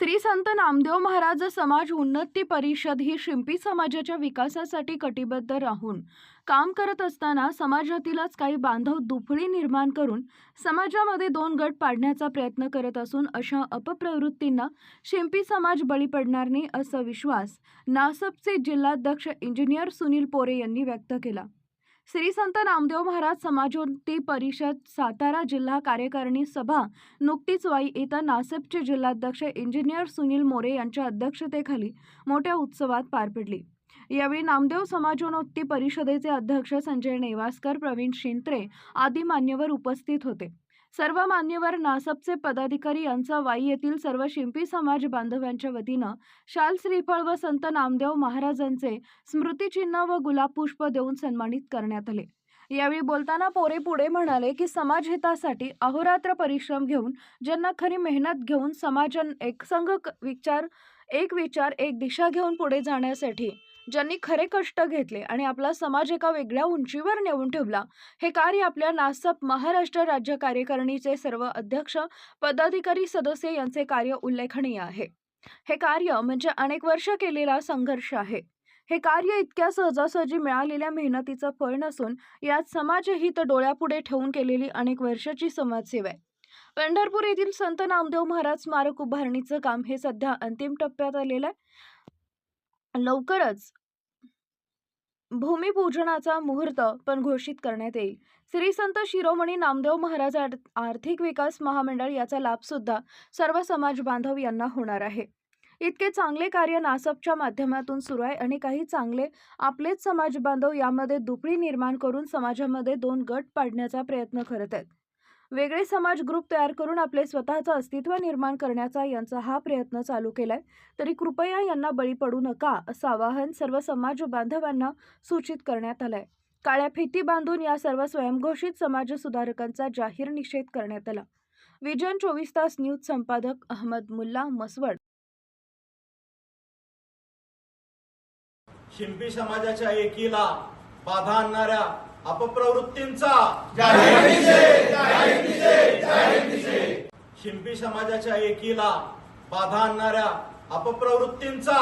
श्री संत नामदेव महाराज समाज उन्नती परिषद ही शिंपी समाजाच्या विकासासाठी कटिबद्ध राहून काम करत असताना समाजातीलच काही बांधव दुफळी निर्माण करून समाजामध्ये दोन गट पाडण्याचा प्रयत्न करत असून अशा अपप्रवृत्तींना शिंपी समाज बळी पडणार नाही असा विश्वास नासपचे जिल्हाध्यक्ष इंजिनियर सुनील पोरे यांनी व्यक्त केला. श्री संत नामदेव महाराज समाजोन्नती परिषद सातारा जिल्हा कार्यकारिणी सभा नुकतीच वाई येथे नासेपचे जिल्हाध्यक्ष इंजिनियर सुनील मोरे यांच्या अध्यक्षतेखाली मोठ्या उत्सवात पार पडली. यावेळी नामदेव समाजोन्नती परिषदेचे अध्यक्ष संजय नेवासकर प्रवीण शिंत्रे आदी मान्यवर उपस्थित होते. सर्व मान्यवर नासपचे पदाधिकारी यांचा वाई येथील सर्व शिंपी समाज बांधवांच्या वतीनं शाल श्रीफळ व संत नामदेव महाराजांचे स्मृतिचिन्ह व गुलाब पुष्प देऊन सन्मानित करण्यात आले. यावेळी बोलताना पोरे पुढे म्हणाले की समाज हितासाठी अहोरात्र परिश्रम घेऊन ज्यांना खरी मेहनत घेऊन समाजान एकसंघ विचार एक विचार एक दिशा घेऊन पुढे जाण्यासाठी ज्यांनी खरे कष्ट घेतले आणि आपला समाज एका वेगळ्या उंचीवर नेऊन ठेवला हे कार्य आपल्या नासप महाराष्ट्र राज्य कार्यकारिणीचे सर्व अध्यक्ष पदाधिकारी सदस्य यांचे कार्य उल्लेखनीय आहे. हे कार्य म्हणजे अनेक वर्ष केलेला संघर्ष आहे. हे कार्य इतक्या सहजासहजी मिळालेल्या मेहनतीचं फळ नसून यात समाजहित डोळ्यापुढे ठेवून केलेली अनेक वर्षाची समाजसेवा आहे. पंढरपूर येथील संत नामदेव महाराज स्मारक उभारणीचं काम हे सध्या अंतिम टप्प्यात आलेलं आहे. लवकरच भूमिपूजनाचा मुहूर्त पण घोषित करण्यात येईल. श्री संत शिरोमणी नामदेव महाराज आर्थिक विकास महामंडळ याचा लाभ सुद्धा सर्व समाज बांधव यांना होणार आहे. इतके चांगले कार्य नासपच्या माध्यमातून सुरू आहे आणि काही चांगले आपलेच समाज बांधव यामध्ये दुपडी निर्माण करून समाजामध्ये दोन गट पाडण्याचा प्रयत्न करत आहेत. वेगळे समाज ग्रुप तयार करून आपले स्वतःचं अस्तित्व निर्माण करण्याचा यांचा हा प्रयत्न चालू केलाय. तरी कृपया यांना बळी पडू नका असं आवाहन सर्व समाज बांधवांना सूचित करण्यात आलंय. काळ्या फिती बांधून या सर्व स्वयंघोषित समाज सुधारकांचा जाहीर निषेध करण्यात आला. विजन चोवीस तास न्यूज संपादक अहमद मुल्ला मसवड शिंपी समाजाच्या एकीला बाधा आणणाऱ्या अपप्रवृत्तींचा शिंपी समाजाच्या एकीला बाधा आणणाऱ्या अपप्रवृत्तींचा